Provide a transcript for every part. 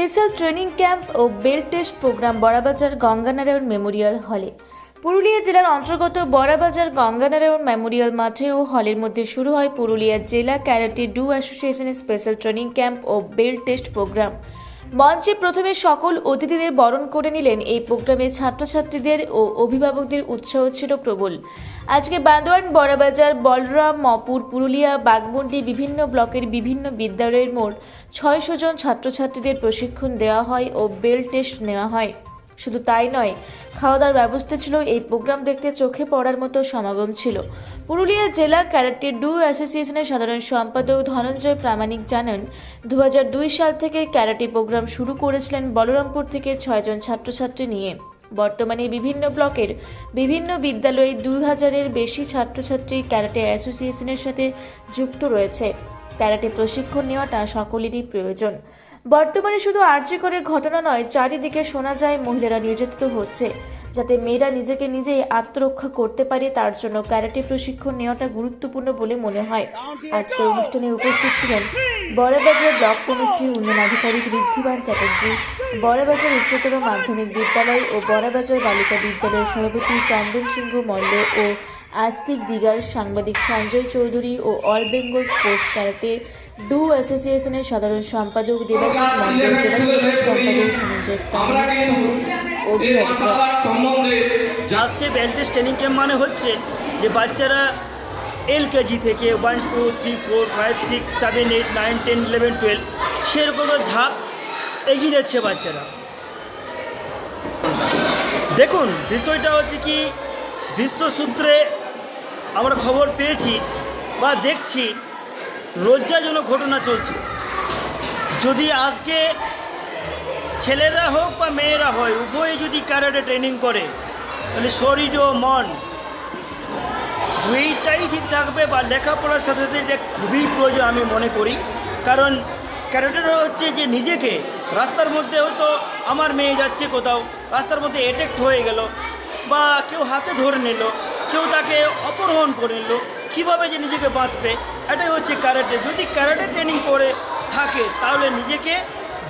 Special training camp ও belt test program Barabazar Ganganarayan memorial হলে। পুরুলিয়া জেলার অন্তর্গত বড়াবাজার গঙ্গানারায়ণ মেমোরিয়াল মাঠে ও হলের মধ্যে শুরু হয় পুরুলিয়া জেলা ক্যারাটে ডু অ্যাসোসিয়েশনের স্পেশাল ট্রেনিং ক্যাম্প ও বেল টেস্ট প্রোগ্রাম। মঞ্চে প্রথমে সকল অতিথিদের বরণ করে নিলেন এই প্রোগ্রামে ছাত্রছাত্রীদের ও অভিভাবকদের উৎসাহ ছিল প্রবল। আজকে বান্দোয়ান, বড়বাজার, বলরাম, মপুর, পুরুলিয়া, বাগমুন্ডি বিভিন্ন ব্লকের বিভিন্ন বিদ্যালয়ের মোট ছয়শো জন ছাত্রছাত্রীদের প্রশিক্ষণ দেওয়া হয় ও বেল টেস্ট নেওয়া হয়। শুধু তাই নয় খাওয়া দাওয়ার ব্যবস্থা ছিল, এই প্রোগ্রাম দেখতে চোখে পড়ার মতো সমাগম ছিল। পুরুলিয়া জেলা ক্যারাটে ডু অ্যাসোসিয়েশনের সাধারণ সম্পাদক ধনঞ্জয় প্রামাণিক জানান দু হাজার দুই সাল থেকে ক্যারাটে প্রোগ্রাম শুরু করেছিলেন বলরামপুর থেকে ছয়জন ছাত্রছাত্রী নিয়ে। বর্তমানে বিভিন্ন ব্লকের বিভিন্ন বিদ্যালয়ে দুই হাজারের বেশি ছাত্রছাত্রী ক্যারাটে অ্যাসোসিয়েশনের সাথে যুক্ত রয়েছে। ক্যারাটে প্রশিক্ষণ নেওয়াটা সকলেরই প্রয়োজন। বর্তমানে শুধু আর্জি করে ঘটনা নয়, চারিদিকে শোনা যায় মহিলারা নির্যাতিত হচ্ছে। যাতে মেয়েরা নিজেকে নিজেই আত্মরক্ষা করতে পারে, তার জন্য ক্যারাটে প্রশিক্ষণ নেওয়াটা গুরুত্বপূর্ণ বলে মনে হয়। আজকের অনুষ্ঠানে উপস্থিত ছিলেন বড়বাজার ব্লক সমষ্টির উন্নয়ন আধিকারিক ঋদ্ধিবান চ্যাটার্জি, বড়বাজার উচ্চতর মাধ্যমিক বিদ্যালয় ও বড়বাজার বালিকা বিদ্যালয়ের সভাপতি চন্দন সিংহ মল্ল ও আস্তিক দিগার সাংবাদিক সঞ্জয় চৌধুরী ও all Bengal sports karate do অ্যাসোসিয়েশনের সাধারণ সম্পাদক দেবাশিস মণ্ডল জেলা সাধারণ সম্পাদক ধনঞ্জয় প্রামাণিক সহ অভিভাবকরা। আজকে ট্রেনিং ক্যাম্প মানে হচ্ছে যে বাচ্চারা এল কেজি থেকে one two three four five six seven eight nine ten eleven twelve সেরকম ধাপ এগিয়ে যাচ্ছে বাচ্চারা। দেখুন বিষয়টা হচ্ছে কি বিশ্বসূত্রে আমরা খবর পেয়েছি বা দেখছি, লজ্জাজনক ঘটনা চলছে। যদি আজকে ছেলেরা হোক বা মেয়েরা হয়, উভয়ে যদি ক্যারাটে ট্রেনিং করে, তাহলে শরীর ও মন দুইটাই ঠিক থাকবে বা লেখাপড়ার সাথে সাথে এটা খুবই প্রয়োজন আমি মনে করি। কারণ ক্যারাটেটা হচ্ছে যে নিজেকে রাস্তার মধ্যে হয়তো আমার মেয়ে যাচ্ছে কোথাও, রাস্তার মধ্যে এটেক্ট হয়ে গেল। বা কেউ হাতে ধরে নিল, কেউ তাকে অপহরণ করে নিল, কীভাবে যে নিজেকে বাঁচবে? এটাই হচ্ছে ক্যারাটে। যদি ক্যারাটে ট্রেনিং করে থাকে, তাহলে নিজেকে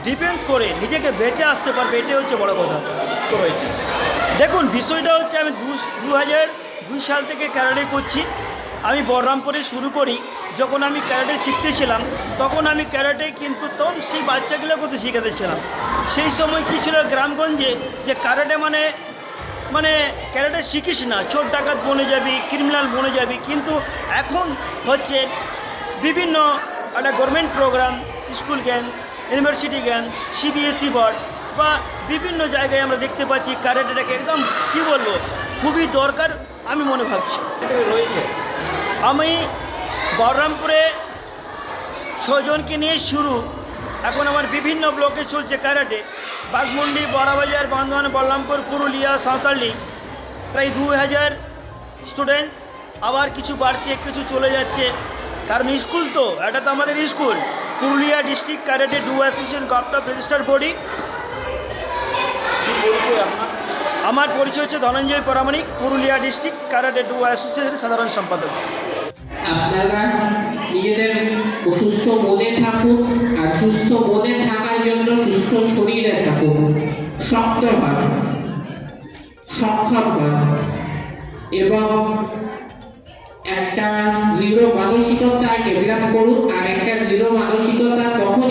ডিফেন্স করে, নিজেকে বেঁচে আসতে পারবে, এটাই হচ্ছে বড় কথা। দেখুন, বিষয়টা হচ্ছে আমি দু হাজার দুই সাল থেকে ক্যারাটে করছি। আমি বলরামপুরে শুরু করি। যখন আমি ক্যারাটে শিখতেছিলাম, তখন আমি ক্যারাটে কিন্তু তখন সেই বাচ্চাগুলোকে তো শিখাতেছিলাম সেই সময় কী ছিল গ্রামগঞ্জে, যে ক্যারাটে মানে মানে ক্যারাটে শিখিস না চোর ডাকাত বনে যাবি ক্রিমিনাল বনে যাবি কিন্তু এখন হচ্ছে বিভিন্ন একটা government program school games university game CBSE board বা বিভিন্ন জায়গায় আমরা দেখতে পাচ্ছি ক্যারেটেটাকে একদম কি বলব খুবই দরকার আমি মনে ভাবছি। রয়েছে। আমি বহরমপুরে ছজনকে নিয়ে শুরু এখন আমার বিভিন্ন ব্লকে চলছে ক্যারাটে। বাঘমুন্ডি বড়াবাজার বান্ধবান বল্লামপুর পুরুলিয়া সাঁওতালি। প্রায় দু হাজার স্টুডেন্টস আবার কিছু বাড়ছে কিছু চলে যাচ্ছে। কারণ স্কুল তো এটা তো আমাদের school Purulia district karate do association government registered body আমার পরিচয় হচ্ছে Dhananjay Paramanik Purulia district karate do অ্যাসোসিয়েশনের সাধারণ সম্পাদক। আপনারা নিজেদের অসুস্থ মনে থাকুন আর সুস্থ মনে থাকার জন্য সুস্থ শরীরে থাকুন শক্ত হন। সক্ষম হন। এবং একটা দৃঢ় মানসিকতা ডেভেলপ করুন আর একটা দৃঢ় মানসিকতা তখনই